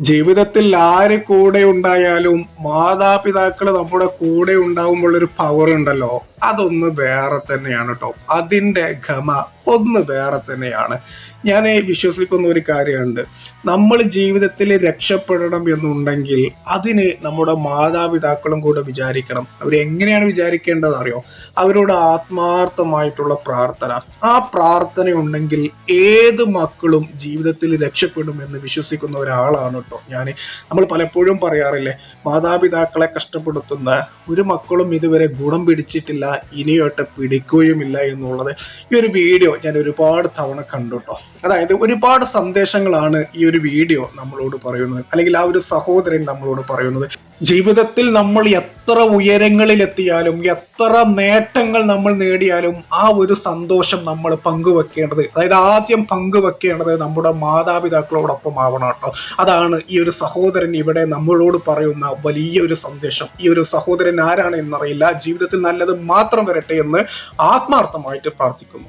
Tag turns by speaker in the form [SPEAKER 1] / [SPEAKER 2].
[SPEAKER 1] ജീവിതത്തിൽ ആര് കൂടെ ഉണ്ടായാലും മാതാപിതാക്കൾ നമ്മുടെ കൂടെ ഉണ്ടാവുമ്പോൾ ഒരു പവർ ഉണ്ടല്ലോ. അതൊന്ന് വേറെ തന്നെയാണ് കേട്ടോ അതിന്റെ ഗമ ഒന്ന് വേറെ തന്നെയാണ്. ഞാൻ വിശ്വസിക്കുന്ന ഒരു കാര്യമുണ്ട്. നമ്മൾ ജീവിതത്തിൽ രക്ഷപ്പെടണം എന്നുണ്ടെങ്കിൽ അതിന് നമ്മുടെ മാതാപിതാക്കളും കൂടെ വിചാരിക്കണം. അവർ എങ്ങനെയാണ് വിചാരിക്കേണ്ടത് അറിയോ? അവരോട് ആത്മാർത്ഥമായിട്ടുള്ള പ്രാർത്ഥന. ആ പ്രാർത്ഥന ഉണ്ടെങ്കിൽ ഏത് മക്കളും ജീവിതത്തിൽ രക്ഷപ്പെടും എന്ന് വിശ്വസിക്കുന്ന ഒരാളാണ് കേട്ടോ ഞാൻ നമ്മൾ പലപ്പോഴും പറയാറില്ലേ മാതാപിതാക്കളെ കഷ്ടപ്പെടുത്തുന്ന ഒരു മക്കളും ഇതുവരെ ഗുണം പിടിച്ചിട്ടില്ല ഇനിയോട്ട് പിടിക്കുകയുമില്ല എന്നുള്ളത്. ഈ ഒരു വീഡിയോ ഞാൻ ഒരുപാട് തവണ കണ്ടുട്ടോ. അതായത് ഒരുപാട് സന്ദേശങ്ങളാണ് ഈ ഒരു വീഡിയോ നമ്മളോട് പറയുന്നത്. അല്ലെങ്കിൽ ആ ഒരു സഹോദരൻ നമ്മളോട് പറയുന്നത്. ജീവിതത്തിൽ നമ്മൾ എത്ര ഉയരങ്ങളിൽ എത്തിയാലും എത്ര നേട്ടങ്ങൾ നമ്മൾ നേടിയാലും ആ ഒരു സന്തോഷം നമ്മൾ പങ്കുവെക്കേണ്ടത് അതായത് ആദ്യം പങ്കുവെക്കേണ്ടത് നമ്മുടെ മാതാപിതാക്കളോടൊപ്പം ആവണം കേട്ടോ. അതാണ് ഈ ഒരു സഹോദരൻ ഇവിടെ നമ്മളോട് പറയുന്ന വലിയ ഒരു സന്ദേശം. ഈ ഒരു സഹോദരൻ ആരാണ് എന്നറിയില്ല. ജീവിതത്തിൽ നല്ലത് മാത്രം വരട്ടെ എന്ന് ആത്മാർത്ഥമായിട്ട് പ്രാർത്ഥിക്കുന്നു.